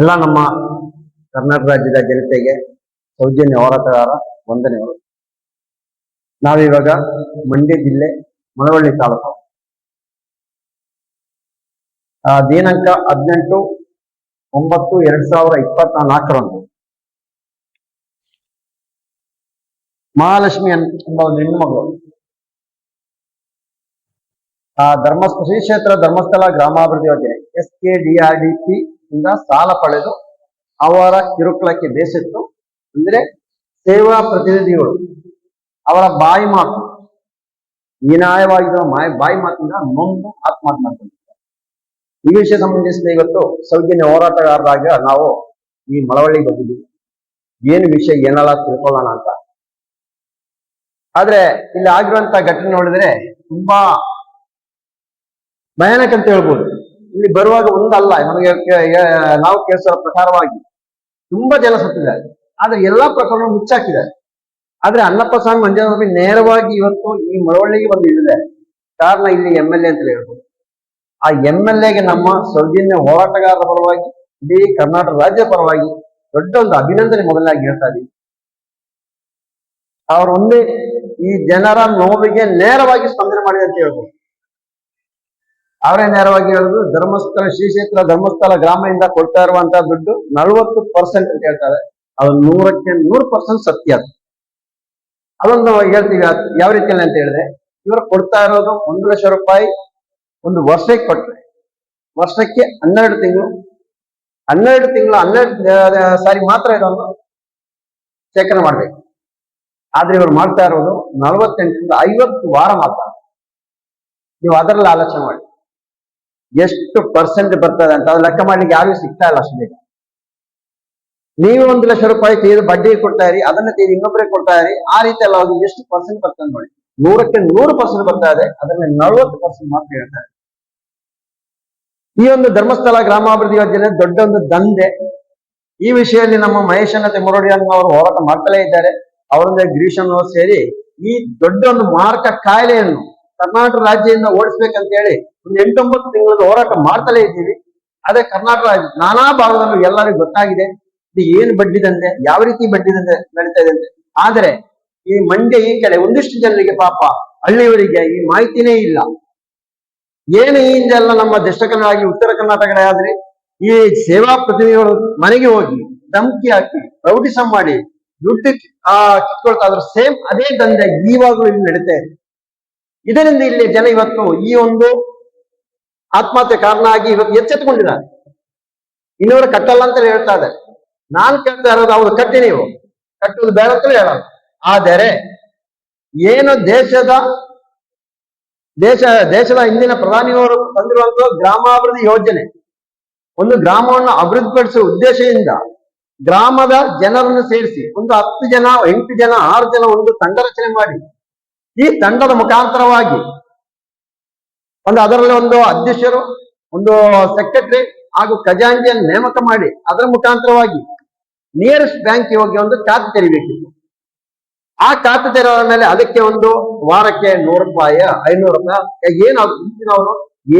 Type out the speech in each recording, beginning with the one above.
ಎಲ್ಲ ನಮ್ಮ ಕರ್ನಾಟಕ ರಾಜ್ಯದ ಜನತೆಗೆ ಸೌಜನ್ಯ ಹೋರಾಟಗಾರ ವಂದನೆಗಳು ನಾವಿವಾಗ ಮಂಡ್ಯ ಜಿಲ್ಲೆ ಮಳವಳ್ಳಿ ತಾಲೂಕು. ದಿನಾಂಕ ಹದಿನೆಂಟು ಒಂಬತ್ತು ಎರಡ್ ಸಾವಿರ ಇಪ್ಪತ್ತ ನಾಲ್ಕರಂದು ಮಹಾಲಕ್ಷ್ಮಿ ಎಂಬ ಒಂದು ಹೆಣ್ಣುಮಗಳು ಆ ಧರ್ಮ ಶ್ರೀ ಕ್ಷೇತ್ರ ಧರ್ಮಸ್ಥಳ ಗ್ರಾಮಾಭಿವೃದ್ಧಿ ಯೋಜನೆ, S K D R D P ಇಂದ ಸಾಲ ಪಡೆದು ಅವರ ಕಿರುಕುಳಕ್ಕೆ ಬೇಸತ್ತು. ಅಂದ್ರೆ ಸೇವಾ ಪ್ರತಿನಿಧಿಗಳು ಅವರ ಬಾಯಿ ಮಾತು, ಹೀನಾಯವಾಗಿರುವ ಮಾಯ ಬಾಯಿ ಮಾತಿಂದ ನೊಂದು ಆತ್ಮಹತ್ಯೆ ಮಾಡ್ಕೊಂಡಿದ್ದಾರೆ. ಈ ವಿಷಯ ಸಂಬಂಧಿಸಿದ ಇವತ್ತು ಸೌಜನ್ಯ ಹೋರಾಟಗಾರರಾಗ ನಾವು ಈ ಮಳವಳ್ಳಿ ಬಂದಿದ್ದೀವಿ. ಏನು ವಿಷಯ, ಏನಲ್ಲ ತಿಳ್ಕೊಳ್ಳೋಣ ಅಂತ. ಆದ್ರೆ ಇಲ್ಲಿ ಆಗಿರುವಂತ ಘಟನೆ ನೋಡಿದ್ರೆ ತುಂಬಾ ಭಯಾನಕ ಅಂತ ಹೇಳ್ಬೋದು. ಇಲ್ಲಿ ಬರುವಾಗ ಒಂದಲ್ಲ, ನಮಗೆ ನಾವು ಕೇಳಿಸೋ ಪ್ರಕಾರವಾಗಿ ತುಂಬಾ ಜನ ಸತ್ತಿದ್ದಾರೆ. ಆದ್ರೆ ಎಲ್ಲಾ ಪ್ರಕರಣ ಮುಚ್ಚಾಕಿದ್ದಾರೆ. ಆದ್ರೆ ಅನ್ನಪ್ಪ ಸ್ವಾಮಿ ಮಂಜುನಾಥ ನೇರವಾಗಿ ಇವತ್ತು ಈ ಮಳವಳ್ಳಿಗೆ ಬಂದು ಇಳಿದೆ ಕಾರಣ ಇಲ್ಲಿ ಎಂ ಎಲ್ ಎ ಅಂತ ಹೇಳ್ಬೋದು. ಆ ಎಂ ಎಲ್ ಎಗೆ ನಮ್ಮ ಸೌಜನ್ಯ ಹೋರಾಟಗಾರರ ಪರವಾಗಿ, ಇಡೀ ಕರ್ನಾಟಕ ರಾಜ್ಯ ಪರವಾಗಿ ದೊಡ್ಡ ಒಂದು ಅಭಿನಂದನೆ ಮೊದಲಾಗಿ ಹೇಳ್ತಾ ಇದೀವಿ ಅವರೊಂದೇ ಈ ಜನರ ನೋವಿಗೆ ನೇರವಾಗಿ ಸ್ಪಂದನೆ ಮಾಡಿದೆ ಅಂತ ಹೇಳ್ಬೋದು. ಅವರೇ ನೇರವಾಗಿ ಹೇಳುದು, ಧರ್ಮಸ್ಥಳ ಶ್ರೀ ಕ್ಷೇತ್ರ ಧರ್ಮಸ್ಥಳ ಗ್ರಾಮದಿಂದ ಕೊಡ್ತಾ ಇರುವಂತಹ ದುಡ್ಡು ನಲವತ್ತು ಪರ್ಸೆಂಟ್ ಅಂತ ಹೇಳ್ತಾರೆ. ಅದು ನೂರಕ್ಕೆ ನೂರು ಪರ್ಸೆಂಟ್ ಸತ್ಯ ಅದು. ಅದೊಂದು ಹೇಳ್ತೀವಿ ಯಾವ ರೀತಿಯಲ್ಲಿ ಅಂತ ಹೇಳಿದ್ರೆ, ಇವರು ಕೊಡ್ತಾ ಇರೋದು ಒಂದು ಲಕ್ಷ ರೂಪಾಯಿ ಒಂದು ವರ್ಷಕ್ಕೆ ಕೊಟ್ರೆ. ವರ್ಷಕ್ಕೆ ಹನ್ನೆರಡು ತಿಂಗಳು. ಹನ್ನೆರಡು ತಿಂಗಳು ಹನ್ನೆರಡು ಸಾರಿ ಮಾತ್ರ ಇರೋದು ಶೇಖರಣೆ ಮಾಡ್ಬೇಕು. ಆದ್ರೆ ಇವರು ಮಾಡ್ತಾ ಇರೋದು ನಲವತ್ತೆಂಟರಿಂದ ಐವತ್ತು ವಾರ ಮಾತ್ರ. ನೀವು ಅದರಲ್ಲಿ ಆಲೋಚನೆ ಮಾಡಿ. ಎಷ್ಟು ಪರ್ಸೆಂಟ್ ಬರ್ತದೆ ಅಂತ ಅದು ಲೆಕ್ಕ ಮಾಡ್ಲಿಕ್ಕೆ ಯಾರಿಗೂ ಸಿಗ್ತಾ ಇಲ್ಲ ಅಷ್ಟು ಬೇಗ. ನೀವು ಒಂದು ಲಕ್ಷ ರೂಪಾಯಿ ತೀರಿ ಬಡ್ಡಿ ಕೊಡ್ತಾ ಇರಿ, ಅದನ್ನ ತೀರಿ ಇನ್ನೊಬ್ಬರಿಗೆ ಕೊಡ್ತಾ ಇರಿ, ಆ ರೀತಿ ಎಲ್ಲ ಎಷ್ಟು ಪರ್ಸೆಂಟ್ ಬರ್ತದೆ ನೋಡಿ. ನೂರಕ್ಕೆ ನೂರು ಪರ್ಸೆಂಟ್ ಬರ್ತಾ ಇದೆ, ಅದನ್ನ ನಲವತ್ತು ಪರ್ಸೆಂಟ್ ಮಾತ್ರ ಹೇಳ್ತಾರೆ ಈ ಒಂದು ಧರ್ಮಸ್ಥಳ ಗ್ರಾಮಾಭಿವೃದ್ಧಿ ಯೋಜನೆ ದೊಡ್ಡ ಒಂದು ದಂಧೆ. ಈ ವಿಷಯದಲ್ಲಿ ನಮ್ಮ ಮಹೇಶನತೆ ಮುರಡಿಯನ್ ಅವರು ಹೋರಾಟ ಮಾಡ್ತಲೇ ಇದ್ದಾರೆ. ಅವರೊಂದೇ ಗಿರೀಶ್ ಸೇರಿ ಈ ದೊಡ್ಡ ಒಂದು ಮಾರಕ ಕಾಯಿಲೆಯನ್ನು ಕರ್ನಾಟಕ ರಾಜ್ಯದಿಂದ ಓಡಿಸ್ಬೇಕಂತ ಹೇಳಿ ಒಂದು ಎಂಟೊಂಬತ್ತು ತಿಂಗಳ ಹೋರಾಟ ಮಾಡ್ತಲೇ ಇದ್ದೀವಿ. ಅದೇ ಕರ್ನಾಟಕ ರಾಜ್ಯ, ನಾನಾ ಭಾಗದಲ್ಲೂ ಎಲ್ಲರಿಗೂ ಗೊತ್ತಾಗಿದೆ. ಇದು ಏನು ಬಡ್ಡಿದಂತೆ, ಯಾವ ರೀತಿ ಬಡ್ಡಿದಂತೆ ನಡೀತಾ ಇದೆ ಅಂತೆ. ಆದ್ರೆ ಈ ಮಂಡ್ಯ ಈ ಕಡೆ ಒಂದಿಷ್ಟು ಜನರಿಗೆ ಪಾಪ ಹಳ್ಳಿಯವರಿಗೆ ಈ ಮಾಹಿತಿನೇ ಇಲ್ಲ. ಏನು ಹಿಂದೆಲ್ಲ ನಮ್ಮ ದಕ್ಷಿಣ ಕನ್ನಡ ಆಗಿ ಉತ್ತರ ಕರ್ನಾಟಕ ಆದ್ರೆ ಈ ಸೇವಾ ಪ್ರತಿನಿಧಿಗಳು ಮನೆಗೆ ಹೋಗಿ ಧಮಕಿ ಹಾಕಿ, ಪ್ರೌಢಿಸ ಮಾಡಿ, ದುಡ್ಡು ಆ ಕಿತ್ಕೊಳ್ತಾ ಸೇಮ್ ಅದೇ ದಂಧೆ ಈವಾಗಲೂ ಇಲ್ಲಿ ನಡೀತಾ ಇದೆ. ಇದರಿಂದ ಇಲ್ಲಿ ಜನ ಇವತ್ತು ಈ ಒಂದು ಆತ್ಮಹತ್ಯೆ ಕಾರಣ ಆಗಿ ಇವತ್ತು ಎಚ್ಚೆತ್ತುಕೊಂಡಿದ್ದಾರೆ. ಇನ್ನೂರು ಕಟ್ಟಲ್ಲ ಅಂತ ಹೇಳ್ತಾ ಇದ್ದಾರೆ. ನಾನ್ ಕೇಳ್ತಾ ಇರೋದು ಅವ್ರು ಕಟ್ಟಿ ನೀವು. ಕಟ್ಟುವುದು ಬೇಡ ಅಂತ ಹೇಳೋದು. ಆದರೆ ಏನು ದೇಶದ ದೇಶ, ದೇಶದ ಹಿಂದಿನ ಪ್ರಧಾನಿಯವರು ತಂದಿರುವಂತಹ ಗ್ರಾಮಾಭಿವೃದ್ಧಿ ಯೋಜನೆ. ಒಂದು ಗ್ರಾಮವನ್ನು ಅಭಿವೃದ್ಧಿಪಡಿಸುವ ಉದ್ದೇಶದಿಂದ ಗ್ರಾಮದ ಜನರನ್ನು ಸೇರಿಸಿ ಒಂದು ಹತ್ತು ಜನ, ಎಂಟು ಜನ, ಆರು ಜನ ಒಂದು ತಂಡ ರಚನೆ ಮಾಡಿ ಈ ತಂಡದ ಮುಖಾಂತರವಾಗಿ ಒಂದು ಅದರಲ್ಲಿ ಒಂದು ಅಧ್ಯಕ್ಷರು, ಒಂದು ಸೆಕ್ರೆಟರಿ ಹಾಗೂ ಖಜಾಂಚಿಯನ್ನು ನೇಮಕ ಮಾಡಿ ಅದರ ಮುಖಾಂತರವಾಗಿ ನಿಯರೆಸ್ಟ್ ಬ್ಯಾಂಕ್ ಹೋಗಿ ಒಂದು ಖಾತೆ ತೆರಿಬೇಕಿತ್ತು. ಆ ಖಾತೆ ತೆರೆದ ಮೇಲೆ ಅದಕ್ಕೆ ಒಂದು ವಾರಕ್ಕೆ ನೂರು ರೂಪಾಯಿ, ಐನೂರು ರೂಪಾಯಿ ಏನು ಅವರು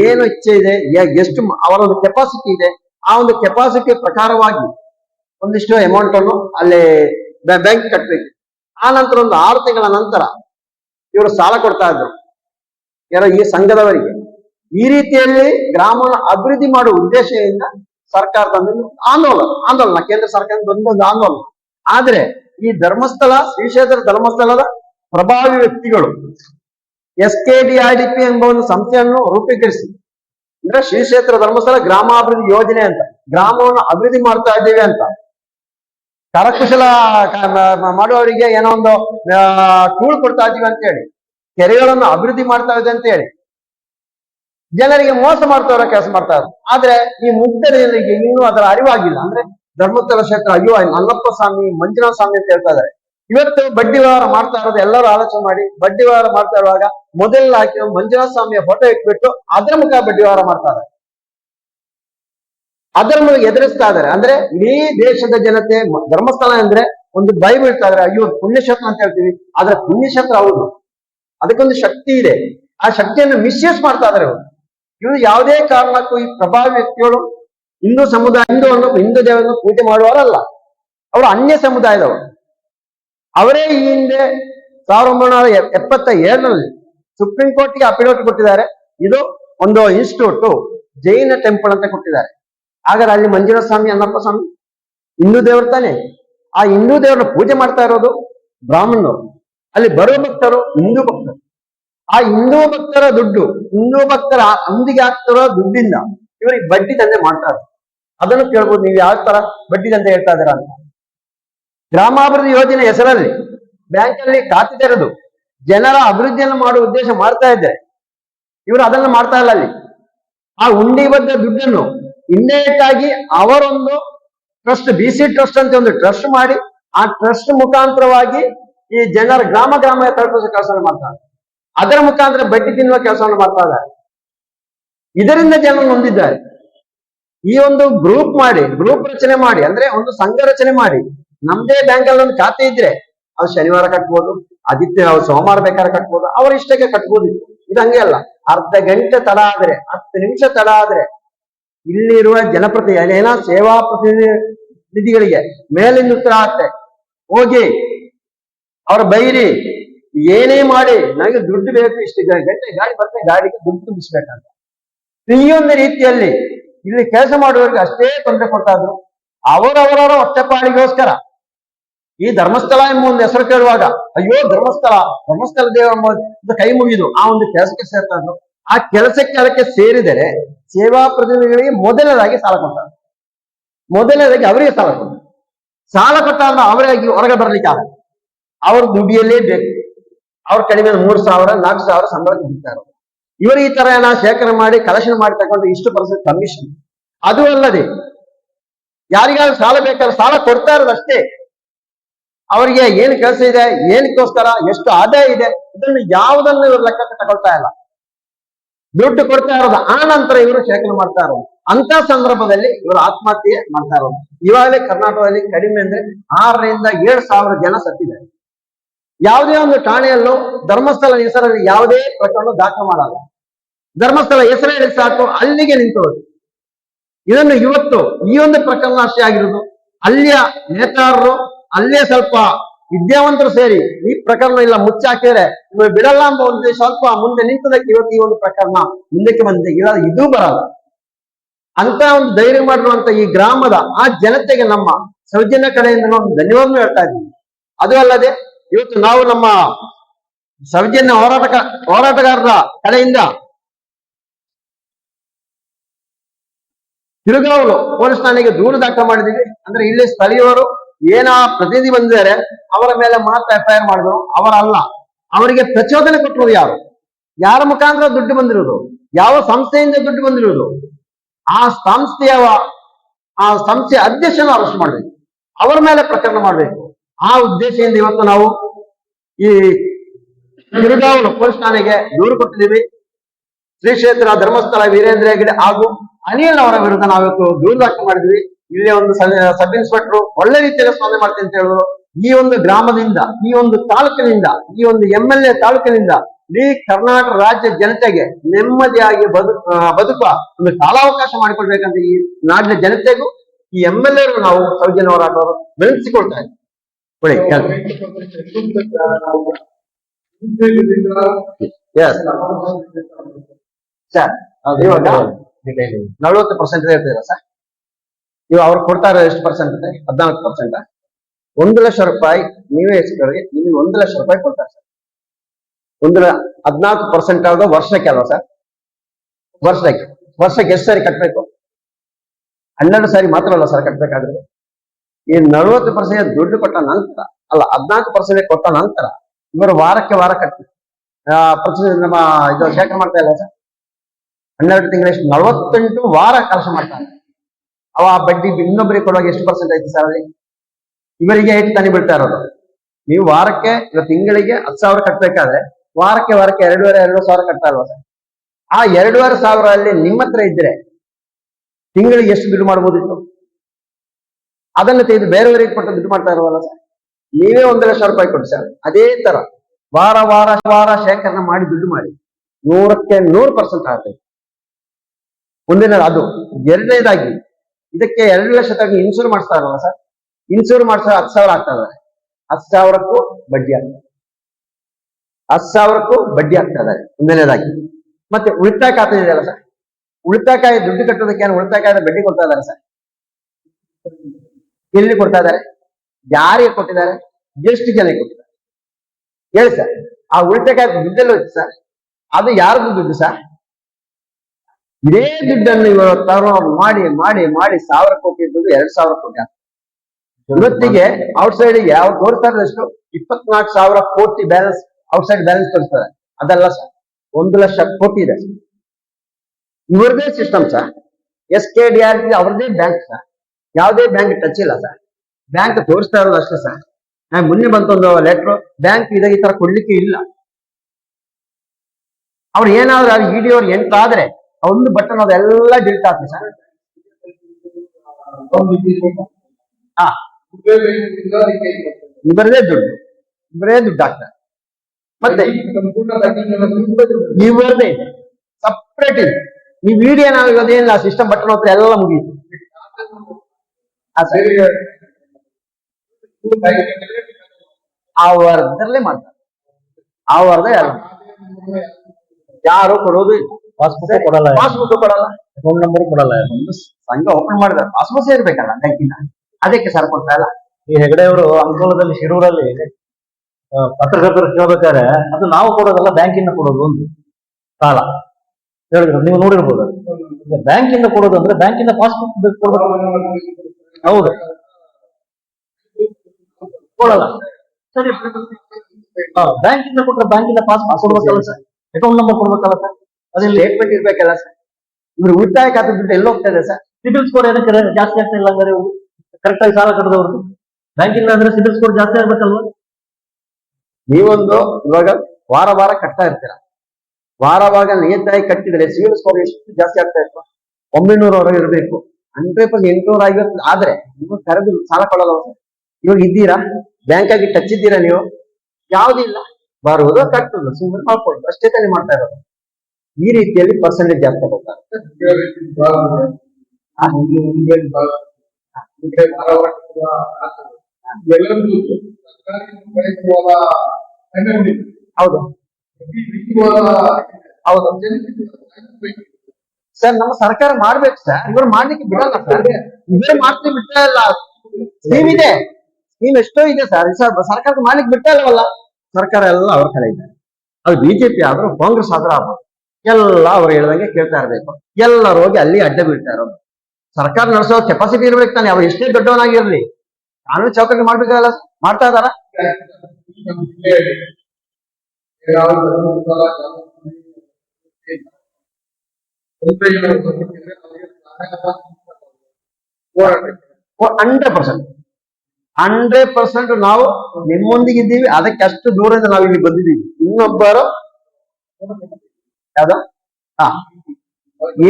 ಏನು ಇಚ್ಛೆ ಇದೆ ಎಷ್ಟು ಅವರ ಒಂದು ಕೆಪಾಸಿಟಿ ಇದೆ, ಆ ಒಂದು ಕೆಪಾಸಿಟಿ ಪ್ರಕಾರವಾಗಿ ಒಂದಿಷ್ಟು ಅಮೌಂಟ್ ಅನ್ನು ಅಲ್ಲಿ ಬ್ಯಾಂಕ್ ಕಟ್ಟಬೇಕು ಆ ನಂತರ ಒಂದು ಆರು ತಿಂಗಳ ನಂತರ ಇವರು ಸಾಲ ಕೊಡ್ತಾ ಇದ್ರು. ಯಾರೋ ಈ ಸಂಘದವರಿಗೆ. ಈ ರೀತಿಯಲ್ಲಿ ಗ್ರಾಮವನ್ನು ಅಭಿವೃದ್ಧಿ ಮಾಡುವ ಉದ್ದೇಶದಿಂದ ಸರ್ಕಾರ ತಂದಿದ್ದು ಆಂದೋಲನ ಆಂದೋಲನ, ಕೇಂದ್ರ ಸರ್ಕಾರ ಬಂದೊಂದು ಆಂದೋಲನ. ಆದ್ರೆ ಈ ಧರ್ಮಸ್ಥಳ ಶ್ರೀ ಕ್ಷೇತ್ರ ಧರ್ಮಸ್ಥಳದ ಪ್ರಭಾವಿ ವ್ಯಕ್ತಿಗಳು S K D I D P ಎಂಬ ಒಂದು ಸಂಸ್ಥೆಯನ್ನು ರೂಪೀಕರಿಸಿ. ಅಂದ್ರೆ ಶ್ರೀ ಕ್ಷೇತ್ರ ಧರ್ಮಸ್ಥಳ ಗ್ರಾಮಾಭಿವೃದ್ಧಿ ಯೋಜನೆ ಅಂತ, ಗ್ರಾಮವನ್ನು ಅಭಿವೃದ್ಧಿ ಮಾಡ್ತಾ ಇದ್ದೇವೆ ಅಂತ. ಕರಕುಶಲ ಮಾಡುವವರಿಗೆ ಏನೋ ಒಂದು ಟೂಲ್ ಕೊಡ್ತಾ ಇದೀವಿ ಅಂತ ಹೇಳಿ ಕೆರೆಗಳನ್ನು ಅಭಿವೃದ್ಧಿ ಮಾಡ್ತಾ ಇದೆ ಅಂತ ಹೇಳಿ ಜನರಿಗೆ ಮೋಸ ಮಾಡ್ತವರ ಕೆಲಸ ಮಾಡ್ತಾರೆ ಆದ್ರೆ ಈ ಮುಗ್ಧ ಜನರಿಗೆ ಇನ್ನೂ ಅದರ ಅರಿವಾಗಿಲ್ಲ. ಅಂದ್ರೆ ಧರ್ಮಸ್ಥಳ ಕ್ಷೇತ್ರ, ಅಯ್ಯೋ ಮಲ್ಲಪ್ಪ ಸ್ವಾಮಿ, ಮಂಜುನಾಥ ಸ್ವಾಮಿ ಅಂತ ಹೇಳ್ತಾ ಇದ್ದಾರೆ. ಇವತ್ತು ಬಡ್ಡಿ ವ್ಯವಹಾರ ಮಾಡ್ತಾ ಇರೋದು ಎಲ್ಲರೂ ಆಲೋಚನೆ ಮಾಡಿ, ಬಡ್ಡಿ ವ್ಯವಹಾರ ಮಾಡ್ತಾ ಇರುವಾಗ ಮೊದಲ ಹಾಕಿ ಮಂಜುನಾಥ ಸ್ವಾಮಿಯ ಫೋಟೋ ಇಟ್ಬಿಟ್ಟು ಅದ್ರ ಮುಖ ಬಡ್ಡಿ ವ್ಯವಹಾರ ಮಾಡ್ತಾ ಇದ್ದಾರೆ. ಅದನ್ನು ಎದುರಿಸ್ತಾ ಇದ್ದಾರೆ. ಅಂದ್ರೆ ಇಡೀ ದೇಶದ ಜನತೆ ಧರ್ಮಸ್ಥಳ ಅಂದ್ರೆ ಒಂದು ಭಯ ಬೀಳ್ತಾ ಇದಾರೆ ಅಯ್ಯೋ ಪುಣ್ಯಕ್ಷೇತ್ರ ಅಂತ ಹೇಳ್ತೀವಿ. ಆದ್ರೆ ಪುಣ್ಯಕ್ಷೇತ್ರ ಹೌದು. ಅದಕ್ಕೊಂದು ಶಕ್ತಿ ಇದೆ. ಆ ಶಕ್ತಿಯನ್ನು ಮಿಸ್ಯೂಸ್ ಮಾಡ್ತಾ ಇದಾರೆ ಅವರು. ಇವರು ಯಾವುದೇ ಕಾರಣಕ್ಕೂ ಈ ಪ್ರಭಾವಿ ವ್ಯಕ್ತಿಗಳು ಹಿಂದೂ ಸಮುದಾಯ, ಹಿಂದೂವನ್ನು, ಹಿಂದೂ ದೇವರನ್ನು ಪೂಜೆ ಮಾಡುವವರಲ್ಲ. ಅವರು ಅನ್ಯ ಸಮುದಾಯದವರು. ಅವರೇ ಈ ಹಿಂದೆ ಸಾವಿರದ ಒಂಬೈನೂರ ಎಪ್ಪತ್ತ ಏಳರಲ್ಲಿ ಸುಪ್ರೀಂ ಕೋರ್ಟ್ಗೆ ಅಪಿಡೋಟ್ ಕೊಟ್ಟಿದ್ದಾರೆ. ಇದು ಒಂದು ಇನ್ಸ್ಟಿಟ್ಯೂಟ್, ಜೈನ ಟೆಂಪಲ್ ಅಂತ ಕೊಟ್ಟಿದ್ದಾರೆ. ಹಾಗಾದ್ರೆ ಅಲ್ಲಿ ಮಂಜುನಾಥ ಸ್ವಾಮಿ ಅನ್ನಪ್ಪ ಸ್ವಾಮಿ? ಹಿಂದೂ ದೇವರು ತಾನೆ? ಆ ಹಿಂದೂ ದೇವರನ್ನ ಪೂಜೆ ಮಾಡ್ತಾ ಇರೋದು ಬ್ರಾಹ್ಮಣರು. ಅಲ್ಲಿ ಬರೋ ಭಕ್ತರು ಹಿಂದೂ ಭಕ್ತರು. ಆ ಹಿಂದೂ ಭಕ್ತರ ದುಡ್ಡು, ಹಿಂದೂ ಭಕ್ತರ ಅಂದಿಗೆ ಆಗ್ತಿರೋ ದುಡ್ಡಿಂದ ಇವರಿಗೆ ಬಡ್ಡಿ ದಂಧೆ ಮಾಡ್ತಾರೆ. ಅದನ್ನು ಕೇಳ್ಬೋದು ನೀವು ಯಾವ ತರ ಬಡ್ಡಿ ದಂಧೆ ಹೇಳ್ತಾ ಇದ್ದೀರಾ ಅಂತ. ಗ್ರಾಮಾಭಿವೃದ್ಧಿ ಯೋಜನೆ ಹೆಸರಲ್ಲಿ ಬ್ಯಾಂಕಲ್ಲಿ ಖಾತೆ ತೆರೆದು ಜನರ ಅಭಿವೃದ್ಧಿಯನ್ನು ಮಾಡುವ ಉದ್ದೇಶ ಮಾಡ್ತಾ ಇದ್ದಾರೆ. ಇವರು ಅದನ್ನು ಮಾಡ್ತಾ ಇಲ್ಲ ಅಲ್ಲಿ. ಆ ಉಂಡಿ ಬದ್ದ ದುಡ್ಡನ್ನು ಇಂಡೈರೆಕ್ಟ್ ಆಗಿ ಅವರೊಂದು ಟ್ರಸ್ಟ್ ಬಿ ಸಿ ಟ್ರಸ್ಟ್ ಅಂತ ಒಂದು ಟ್ರಸ್ಟ್ ಮಾಡಿ, ಆ ಟ್ರಸ್ಟ್ ಮುಖಾಂತರವಾಗಿ ಈ ಜನರ ಗ್ರಾಮ ಗ್ರಾಮ ತಲುಪಿಸೋ ಕೆಲಸವನ್ನು ಮಾಡ್ತಾರೆ ಅದರ ಮುಖಾಂತರ ಬಡ್ಡಿ ತಿನ್ನುವ ಕೆಲಸವನ್ನು ಮಾಡ್ತಾ ಇದ್ದಾರೆ. ಇದರಿಂದ ಜನ ಹೊಂದಿದ್ದಾರೆ ಈ ಒಂದು ಗ್ರೂಪ್ ಮಾಡಿ ಗ್ರೂಪ್ ರಚನೆ ಮಾಡಿ, ಅಂದ್ರೆ ಒಂದು ಸಂಘ ರಚನೆ ಮಾಡಿ, ನಮ್ದೇ ಬ್ಯಾಂಕ್ ಅಲ್ಲಿ ಒಂದು ಖಾತೆ ಇದ್ರೆ, ಅದು ಶನಿವಾರ ಕಟ್ಬೋದು, ಆದಿತ್ಯ ಅವ್ರು ಸೋಮವಾರ ಬೇಕಾದ್ರೆ ಕಟ್ಬೋದು, ಅವ್ರ ಇಷ್ಟಕ್ಕೆ ಕಟ್ಬೋದಿತ್ತು ಇದು ಹಂಗೆ ಅಲ್ಲ. ಅರ್ಧ ಗಂಟೆ ತಡ ಆದ್ರೆ, ಹತ್ತು ನಿಮಿಷ ತಡ ಆದ್ರೆ ಇಲ್ಲಿರುವ ಜನಪ್ರತಿ ಏನ ಸೇವಾ ಪ್ರತಿನಿಧಿಗಳಿಗೆ ಮೇಲಿನ ಉತ್ತರ ಆಗ್ತೆ ಹೋಗಿ, ಅವ್ರ ಬೈರಿ, ಏನೇ ಮಾಡಿ, ನನಗೆ ದುಡ್ಡು ಬೇಕು ಇಷ್ಟು ಗಂಟೆ ಗಾಡಿ ಬರ್ತದೆ ಗಾಡಿಗೆ ದುಡ್ಡು ತುಂಬಿಸ್ಬೇಕಂತ. ಪ್ರತಿಯೊಂದು ರೀತಿಯಲ್ಲಿ ಇಲ್ಲಿ ಕೆಲಸ ಮಾಡುವವರಿಗೆ ಅಷ್ಟೇ ತೊಂದರೆ ಕೊಡ್ತಾ ಇದ್ರು. ಅವರವರವರ ಹೊಟ್ಟೆಪಾಡಿಗೋಸ್ಕರ ಈ ಧರ್ಮಸ್ಥಳ ಎಂಬ ಒಂದು ಹೆಸರು ಕೇಳುವಾಗ, ಅಯ್ಯೋ, ಧರ್ಮಸ್ಥಳ ಧರ್ಮಸ್ಥಳ ದೇವ ಎಂಬ ಕೈ ಮುಗಿದು ಆ ಒಂದು ಕೆಲಸಕ್ಕೆ ಸೇರ್ತಾ ಆ ಕೆಲಸಕ್ಕೆ ಅದಕ್ಕೆ ಸೇರಿದರೆ ಸೇವಾ ಪ್ರತಿನಿಧಿಗಳಿಗೆ ಮೊದಲನೇದಾಗಿ ಸಾಲ ಕೊಡ್ತಾರೆ ಮೊದಲನೇದಾಗಿ ಅವರಿಗೆ ಸಾಲ ಕೊಡ್ತಾರೆ ಸಾಲ ಕೊಟ್ಟಾಗ ಅವರೇ ಹೊರಗೆ ಬರಲಿಕ್ಕೆ ಆಗಲ್ಲ. ಅವ್ರ ದುಡಿಯಲ್ಲೇ ಬೇಕು. ಅವ್ರ ಕಡಿಮೆ ಮೂರು ಸಾವಿರ, ನಾಲ್ಕು ಸಾವಿರ ಸಂಬಳ ದುಡಿತಾರೆ. ಇವರು ಈ ತರ ಏನ ಶೇಖರಣೆ ಮಾಡಿ, ಕಲೆಕ್ಷನ್ ಮಾಡಿ ತಗೊಂಡು ಇಷ್ಟು ಪರ್ಸೆಂಟ್ ಕಮಿಷನ್ ಅದು ಅಲ್ಲದೆ, ಯಾರಿಗಾದ್ರೂ ಸಾಲ ಬೇಕಾದ್ರೆ ಸಾಲ ಕೊಡ್ತಾ ಇರೋದಷ್ಟೇ ಅವರಿಗೆ ಏನು ಕೆಲಸ ಇದೆ, ಏನಕ್ಕೋಸ್ಕರ, ಎಷ್ಟು ಆದಾಯ ಇದೆ, ಇದನ್ನು ಯಾವುದನ್ನು ಇವರು ಲೆಕ್ಕಕ್ಕೆ ತಗೊಳ್ತಾ ಇಲ್ಲ. ದುಡ್ಡು ಕೊಡ್ತಾ ಇರೋದು ಆ ನಂತರ ಇವರು ಶೇಖರಣೆ ಮಾಡ್ತಾ ಇರೋದು. ಅಂತ ಸಂದರ್ಭದಲ್ಲಿ ಇವರು ಆತ್ಮಹತ್ಯೆ ಮಾಡ್ತಾ ಇರೋದು. ಇವಾಗಲೇ ಕರ್ನಾಟಕದಲ್ಲಿ ಕಡಿಮೆ ಅಂದ್ರೆ ಆರರಿಂದ ಏಳು ಸಾವಿರ ಜನ ಸತ್ತಿದ್ದಾರೆ. ಯಾವುದೇ ಒಂದು ಠಾಣೆಯಲ್ಲೂ, ಧರ್ಮಸ್ಥಳ ಹೆಸರಲ್ಲಿ ಯಾವುದೇ ಪ್ರಕರಣ ದಾಖಲು ಮಾಡಲ್ಲ. ಧರ್ಮಸ್ಥಳ ಹೆಸರು ಹೇಳಿ ಸಾಕು, ಅಲ್ಲಿಗೆ ನಿಂತೋದು ಇದನ್ನು ಇವತ್ತು ಈ ಒಂದು ಪ್ರಕರಣ ಅಷ್ಟೇ ಆಗಿರೋದು. ಅಲ್ಲಿಯ ನೇತಾರರು, ಅಲ್ಲೇ ಸ್ವಲ್ಪ ವಿದ್ಯಾವಂತರು ಸೇರಿ ಈ ಪ್ರಕರಣ ಇಲ್ಲ, ಮುಚ್ಚಾಕಿದ್ರೆ ನಿಮಗೆ ಬಿಡಲ್ಲ ಅಂತ ಒಂದು ಸ್ವಲ್ಪ ಮುಂದೆ ನಿಂತದಕ್ಕೆ ಇವತ್ತು ಈ ಒಂದು ಪ್ರಕರಣ ಮುಂದಕ್ಕೆ ಬಂದಿದೆ. ಇಲ್ಲ ಇದು ಬರಲ್ಲ. ಅಂತ ಒಂದು ಧೈರ್ಯ ಮಾಡಿರುವಂತ ಈ ಗ್ರಾಮದ ಆ ಜನತೆಗೆ ನಮ್ಮ ಸೌಜನ್ಯ ಕಡೆಯಿಂದ ನಾವು ಧನ್ಯವಾದ ಹೇಳ್ತಾ ಇದ್ದೀವಿ ಅದು ಅಲ್ಲದೆ ಇವತ್ತು ನಾವು ನಮ್ಮ ಸೌಜನ್ಯ ಹೋರಾಟ ಹೋರಾಟಗಾರರ ಕಡೆಯಿಂದ ತಿರುಗಾವಲು ಪೊಲೀಸ್ ಠಾಣೆಗೆ ದೂರು ದಾಖಲು ಮಾಡಿದೀವಿ ಅಂದ್ರೆ ಇಲ್ಲಿ ಸ್ಥಳೀಯರು ಏನ ಪ್ರತಿನಿಧಿ ಬಂದಿದ್ದಾರೆ, ಅವರ ಮೇಲೆ ಮಾತ್ರ ಎಫ್ ಐ ಆರ್ ಮಾಡಿದ್ರು, ಅವರಲ್ಲ. ಅವರಿಗೆ ಪ್ರಚೋದನೆ ಕೊಟ್ಟರು ಯಾರು? ಯಾರ ಮುಖಾಂತರ ದುಡ್ಡು ಬಂದಿರೋದು? ಯಾವ ಸಂಸ್ಥೆಯಿಂದ ದುಡ್ಡು ಬಂದಿರೋದು? ಆ ಸಂಸ್ಥೆಯ ಆ ಸಂಸ್ಥೆಯ ಅಧ್ಯಕ್ಷನ ಅರೆಸ್ಟ್ ಮಾಡಬೇಕು. ಅವರ ಮೇಲೆ ಪ್ರಕರಣ ಮಾಡಬೇಕು. ಆ ಉದ್ದೇಶದಿಂದ ಇವತ್ತು ನಾವು ಈ ತಿರುಗಾವಲು ಪೊಲೀಸ್ ಠಾಣೆಗೆ ದೂರು ಕೊಟ್ಟಿದ್ದೀವಿ. ಶ್ರೀ ಕ್ಷೇತ್ರ ಧರ್ಮಸ್ಥಳ ವೀರೇಂದ್ರ ಹೆಗ್ಡೆ ಹಾಗೂ ಅನಿಲ್ ಅವರ ವಿರುದ್ಧ ನಾವಿವತ್ತು ದೂರು ದಾಖಲು ಮಾಡಿದ್ವಿ ಇಲ್ಲೇ ಒಂದು ಸಬ್ ಇನ್ಸ್ಪೆಕ್ಟರ್ ಒಳ್ಳೆ ರೀತಿಯಲ್ಲಿ ಸ್ಪಂದನೆ ಮಾಡ್ತೀನಿ ಅಂತ ಹೇಳಿದ್ರು. ಈ ಒಂದು ಗ್ರಾಮದಿಂದ, ಈ ಒಂದು ತಾಲೂಕಿನಿಂದ, ಈ ಒಂದು ಎಂ ಎಲ್ ಎ ತಾಲೂಕಿನಿಂದ ಇಡೀ ಕರ್ನಾಟಕ ರಾಜ್ಯ ಜನತೆಗೆ ನೆಮ್ಮದಿಯಾಗಿ ಬದು ಬದುಕುವ ಒಂದು ಕಾಲಾವಕಾಶ ಮಾಡಿಕೊಡ್ಬೇಕಂತ ಈ ನಾಡಿನ ಜನತೆಗೂ ಈ ಎಂ ಎಲ್ ನಾವು ಸೌಜನ್ಯ ಹೋರಾಟವರು ಬೆಳೆಸಿಕೊಳ್ತಾ ಇದ್ದೀವಿ ಸರ್ ಇವಾಗ ನಲ್ವತ್ತು ಪರ್ಸೆಂಟ್ ಹೇಳ್ತೀರಾ ಸರ್ ಇವಾಗ ಅವ್ರು ಕೊಡ್ತಾರೆ ಎಷ್ಟು ಪರ್ಸೆಂಟ್ ಇದೆ ಹದಿನಾಲ್ಕು ಪರ್ಸೆಂಟ್ ಒಂದು ಲಕ್ಷ ರೂಪಾಯಿ ನೀವೇ ಎಸ್ಕೊಳ್ಳಿ ನಿಮಗೆ ಒಂದು ಲಕ್ಷ ರೂಪಾಯಿ ಕೊಡ್ತಾರೆ ಸರ್. ಒಂದು ಹದಿನಾಲ್ಕು ಪರ್ಸೆಂಟ್ ಆದ ವರ್ಷಕ್ಕೆ ಅಲ್ವಾ ಸರ್? ವರ್ಷಕ್ಕೆ. ವರ್ಷಕ್ಕೆ ಎಷ್ಟು ಸಾರಿ ಕಟ್ಟಬೇಕು ಹನ್ನೆರಡು ಸಾರಿ ಮಾತ್ರ ಅಲ್ಲ ಸರ್ ಕಟ್ಟಬೇಕಾದ್ರೆ ಈ ನಲವತ್ತು ಪರ್ಸೆಂಟ್ ದುಡ್ಡು ಕೊಟ್ಟ ನಂತರ, ಅಲ್ಲ ಹದಿನಾಲ್ಕು ಪರ್ಸೆಂಟ್ ಕೊಟ್ಟ ನಂತರ ಇವರು ವಾರಕ್ಕೆ ವಾರ ಕಟ್ಟಿ ಪ್ರತಿ ನಮ್ಮ ಇದು ಶೇಖರ್ ಮಾಡ್ತಾ ಇಲ್ಲ ಸರ್. ಹನ್ನೆರಡು ತಿಂಗಳಷ್ಟು ನಲವತ್ತೆಂಟು ವಾರ ಕೆಲಸ ಮಾಡ್ತಾನೆ ಅವ ಆ ಬಡ್ಡಿ ಇನ್ನೊಬ್ಬರಿಗೆ ಕೊಡುವಾಗ ಎಷ್ಟು ಪರ್ಸೆಂಟ್ ಐತಿ ಸರ್ ಅಲ್ಲಿ ಇವರಿಗೆ ಏಟ್ ತಾನೇ ಬೀಳ್ತಾ ಇರೋದು. ನೀವು ವಾರಕ್ಕೆ ಇವತ್ತು ತಿಂಗಳಿಗೆ ಹತ್ತು ಸಾವಿರ ಕಟ್ಟಬೇಕಾದ್ರೆ ವಾರಕ್ಕೆ ವಾರಕ್ಕೆ ಎರಡೂವರೆ ಎರಡು ಸಾವಿರ ಕಟ್ತಾ ಇಲ್ವಾ ಸರ್? ಆ ಎರಡೂವರೆ ಸಾವಿರ ಅಲ್ಲಿ ನಿಮ್ಮ ಹತ್ರ ಇದ್ರೆ ತಿಂಗಳಿಗೆ ಎಷ್ಟು ದುಡ್ಡು ಮಾಡ್ಬೋದಿತ್ತು ಅದನ್ನು ತೆಗೆದು ಬೇರೆಯವರಿಗೆ ಕೊಟ್ಟು ದುಡ್ಡು ಮಾಡ್ತಾ ಇರುವಲ್ಲ ಸರ್? ನೀವೇ ಒಂದು ಲಕ್ಷ ರೂಪಾಯಿ ಕೊಡಿ ಸರ್. ಅದೇ ತರ ವಾರ ವಾರ ವಾರ ಶೇಖರಣೆ ಮಾಡಿ ದುಡ್ಡು ಮಾಡಿ ನೂರಕ್ಕೆ ನೂರು ಪರ್ಸೆಂಟ್ ಆಗ್ತದೆ ಒಂದಿನ ಅದು. ಎರಡನೇದಾಗಿ ಇದಕ್ಕೆ ಎರಡು ಲಕ್ಷ ಇನ್ಸೂರ್ ಇನ್ಶೂರ್ ಮಾಡಿಸ್ತಾರಲ್ಲ ಸರ್ ಇನ್ಸೂರ್ ಮಾಡಿಸೋ ಹತ್ತು ಸಾವಿರ ಆಗ್ತದೆ ಹತ್ತು ಸಾವಿರಕ್ಕೂ ಬಡ್ಡಿ ಆಗ್ತದೆ ಹತ್ತು ಸಾವಿರಕ್ಕೂ ಬಡ್ಡಿ ಆಗ್ತಾ ಇದಾರೆ ಒಂದನೇದಾಗಿ. ಮತ್ತೆ ಉಳಿತಾಯ ಖಾತೆ ಇದೆಯಲ್ಲ ಸರ್ ಉಳಿತಾಯ ಖಾತೆ ದುಡ್ಡು ಕಟ್ಟೋದಕ್ಕೆ ಏನು ಉಳಿತಾಯ ಖಾತೆ ಬಡ್ಡಿ ಕೊಡ್ತಾ ಇದ್ದಾರೆ ಸರ್ ಎಲ್ಲಿ ಕೊಡ್ತಾ ಇದ್ದಾರೆ? ಯಾರಿಗೆ ಕೊಟ್ಟಿದ್ದಾರೆ? ಎಷ್ಟು ಜನಕ್ಕೆ ಕೊಟ್ಟಿದ್ದಾರೆ? ಹೇಳಿ ಸರ್ ಆ ಉಳಿತಾಯ ಖಾತೆ ದುಡ್ಡೆಲ್ಲ ಹೋಯ್ತು ಸರ್ ಅದು ಯಾರದ್ದು ದುಡ್ಡು ಸರ್ ಇದೇ ದುಡ್ಡನ್ನು ಇವರು ಟರ್ನ್ ಮಾಡಿ ಮಾಡಿ ಮಾಡಿ ಸಾವಿರ ಕೋಟಿ ದುಡ್ಡು ಎರಡ್ ಸಾವಿರ ಕೋಟಿ ಇವತ್ತಿಗೆ ಇವತ್ತಿಗೆ ಔಟ್ಸೈಡ್ ಯಾವ ತೋರಿಸ್ತಾರೆ ಎಷ್ಟು ಇಪ್ಪತ್ನಾಲ್ಕು ಸಾವಿರ ಕೋಟಿ ಬ್ಯಾಲೆನ್ಸ್ ಔಟ್ಸೈಡ್ ಬ್ಯಾಲೆನ್ಸ್ ತೋರಿಸ್ತಾರೆ. ಅದಲ್ಲ ಸರ್ ಒಂದು ಲಕ್ಷ ಕೋಟಿ ಇದೆ ಇವ್ರದೇ system sir S K D R ಅವ್ರದೇ ಬ್ಯಾಂಕ್ ಸರ್ ಯಾವುದೇ ಬ್ಯಾಂಕ್ ಟಚ್ ಇಲ್ಲ ಸರ್ ಬ್ಯಾಂಕ್ ತೋರಿಸ್ತಾ ಇರೋದು ಅಷ್ಟೇ ಸರ್ ನಾನು ಮೊನ್ನೆ ಬಂತೊಂದು ಲೆಟ್ರು ಬ್ಯಾಂಕ್ ಇದ ಈ ತರ ಕೊಡ್ಲಿಕ್ಕೆ ಇಲ್ಲ. ಅವ್ರು ಏನಾದ್ರು ಇ ಡಿ ಅವ್ರು ಎಂಟರ್ ಆದ್ರೆ ಒಂದು ಬಟನ್ ಅದೆಲ್ಲ ಡಿಲೀಟ್ ಆಗ್ತದೆ ಸರ್ ಇವರದೇ ದುಡ್ಡು. ಇವರೇ ದುಡ್ಡು ಆಗ್ತದೆ ಮತ್ತೆ ಇವರದೇ ಸಪ್ರೇಟ್ ಇದೆ. ಈ ವಿಡಿಯೋ ನಾವು ಅದೇನಿಲ್ಲ ಸಿಸ್ಟಮ್ ಬಟನ್ ಹತ್ರ ಎಲ್ಲ ಮುಗಿಯಿತು ಆ ಮಾಡ್ತಾರೆ. ಎಲ್ಲ ಯಾರು ಕೊಡೋದು ಪಾಸ್ಬುಕ್ ಕೊಡಲ್ಲ ಪಾಸ್ಬುಕ್ ಕೊಡಲ್ಲ. ಫೋನ್ ನಂಬರ್ ಕೊಡಲ್ಲ ಒಂದು ಸಂಘ ಓಪನ್ ಮಾಡಿದ್ರೆ ಪಾಸ್ಬುಕ್ ಇರ್ಬೇಕಲ್ಲ ಬ್ಯಾಂಕಿನ ಅದಕ್ಕೆ ಸರ್ ಕೊಡ್ತಾ ಇಲ್ಲ. ಈ ಹೆಗಡೆ ಅವರು ಅಂಕೋಲದಲ್ಲಿ ಶಿರೂರಲ್ಲಿ ಪತ್ರಕರ್ತರು ಕೇಳ್ಬೇಕಾದ್ರೆ ಅದು ನಾವು ಕೊಡೋದಲ್ಲ ಬ್ಯಾಂಕಿಂದ ಕೊಡೋದು ಒಂದು ಸಾಲ. ಹೇಳಿದ್ರು ನೀವು ನೋಡಿರ್ಬೋದು ಬ್ಯಾಂಕಿಂದ ಕೊಡೋದು ಅಂದ್ರೆ ಬ್ಯಾಂಕಿಂದ ಪಾಸ್ಬುಕ್ ಕೊಡ್ಬೇಕು. ಹೌದು. ಕೊಡಲ್ಲ. ಸರಿ ಬ್ಯಾಂಕಿಂದ ಕೊಟ್ರೆ ಬ್ಯಾಂಕಿಂದ ಪಾಸ್ಬುಕ್ ಕೊಡ್ಬೇಕಲ್ಲ ಸರ್. ಅಕೌಂಟ್ ನಂಬರ್ ಕೊಡ್ಬೇಕಲ್ಲ ಸರ್. ಅದಿಲ್ಲ ಸ್ಟೇಟ್ಮೆಂಟ್ ಇರ್ಬೇಕಲ್ಲ ಸರ್ ಇವ್ರು ಉಳಿತಾಯ ಖಾತೆ ದುಡ್ಡು ಎಲ್ಲ ಹೋಗ್ತಾ ಇದೆ ಸರ್ ಸಿಬಿಲ್ ಸ್ಕೋರ್ ಏನಕ್ಕೆ ಜಾಸ್ತಿ ಆಗ್ತಾ ಇಲ್ಲ ಅಂದ್ರೆ ಕರೆಕ್ಟ್ ಆಗಿ ಸಾಲ ಕಟ್ಟದವ್ರದ್ದು ಬ್ಯಾಂಕಿಂದ ಅಂದ್ರೆ ಸಿಬಿಲ್ ಸ್ಕೋರ್ ಜಾಸ್ತಿ ಆಗ್ಬೇಕಲ್ವಾ? ನೀವೊಂದು ಇವಾಗ ವಾರ ವಾರ ಕಟ್ತಾ ಇರ್ತೀರ? ವಾರ ವಾರ ನಿಯತ್ತಾಗಿ ಕಟ್ಟಿದ್ರೆ ಸಿಬಿಲ್ ಸ್ಕೋರ್ ಎಷ್ಟು ಜಾಸ್ತಿ ಆಗ್ತಾ ಇತ್ತು? ಒಂಬೈನೂರವರೆಗೆ ಇರಬೇಕು. ಹಂಡ್ರೆಡ್ ಪರ್ಸೆಂಟ್ ಎಂಟುನೂರ ಐವತ್ತು ಆದ್ರೆ ನೀವು ಕರೆದು ಸಾಲ ಕೊಡಲ್ಲ ಸರ್ ಇವಾಗ ಇದ್ದೀರಾ? ಬ್ಯಾಂಕ್ ಆಗಿ ಟಚ್ ಇದ್ದೀರಾ ನೀವು? ಯಾವ್ದಿಲ್ಲ ಬರುವುದು ಕಟ್ಟುದು ಸುಮ್ಮನೆ ಮಾಡ್ಕೊಳ್ಳೋದು. ಅಷ್ಟೇ ತಾನೇ ಮಾಡ್ತಾ ಇರೋದು. ಈ ರೀತಿಯಲ್ಲಿ ಪರ್ಸೆಂಟೇಜ್ ಜಾಸ್ತಿ ಹೋಗ್ತಾರೆ ಹೌದು. ಹೌದು. ಸರ್ ನಮ್ಮ ಸರ್ಕಾರ ಮಾಡ್ಬೇಕು ಸರ್. ಇವ್ರು ಮಾಡ್ಲಿಕ್ಕೆ ಬಿಡಲ್ಲ ಸರ್. ಇವ್ರು ಮಾಡ್ತೀವಿ ಬಿಟ್ಟಲ್ಲ ಇಲ್ಲ ಸ್ಕೀಮ್ ಇದೆ. ಸ್ಕೀಮ್ ಎಷ್ಟೋ ಇದೆ ಸರ್. ಸರ್ ಸರ್ಕಾರ ಮಾಡ್ಲಿಕ್ಕೆ ಬಿಟ್ಟಲ್ಲವಲ್ಲ ಇಲ್ಲವಲ್ಲ ಸರ್ಕಾರ ಎಲ್ಲ ಅವ್ರ ಕಡೆ ಇದೆ. ಅದು ಬಿಜೆಪಿ ಆದ್ರೂ ಕಾಂಗ್ರೆಸ್ ಆದ್ರೂ ಆಗ್ಬೋದು. ಎಲ್ಲ ಅವ್ರು ಹೇಳ್ದಂಗೆ ಕೇಳ್ತಾ ಇರಬೇಕು. ಎಲ್ಲರೂ ಹೋಗಿ ಅಲ್ಲಿ ಅಡ್ಡ ಬೀಳ್ತಾ ಇರೋದು. ಸರ್ಕಾರ ನಡೆಸೋ ಕೆಪಾಸಿಟಿ ಇರ್ಬೇಕು ತಾನೆ, ಅವ್ರು ಎಷ್ಟೇ ದೊಡ್ಡವನಾಗಿರ್ಲಿ. ಕಾನೂನು ಚೌಕಟ್ಟು ಮಾಡ್ಬೇಕಲ್ಲ ಮಾಡ್ತಾ ಇದಾರ ಹಂಡ್ರೆಡ್ ಪರ್ಸೆಂಟ್ ಹಂಡ್ರೆಡ್ ಪರ್ಸೆಂಟ್ ನಾವು ನಿಮ್ಮೊಂದಿಗಿದ್ದೀವಿ, ಅದಕ್ಕೆ ಅಷ್ಟು ದೂರದಿಂದ ನಾವು ಇಲ್ಲಿ ಬಂದಿದ್ದೀವಿ. ಇನ್ನೊಬ್ಬರು ಯಾವ್ದು?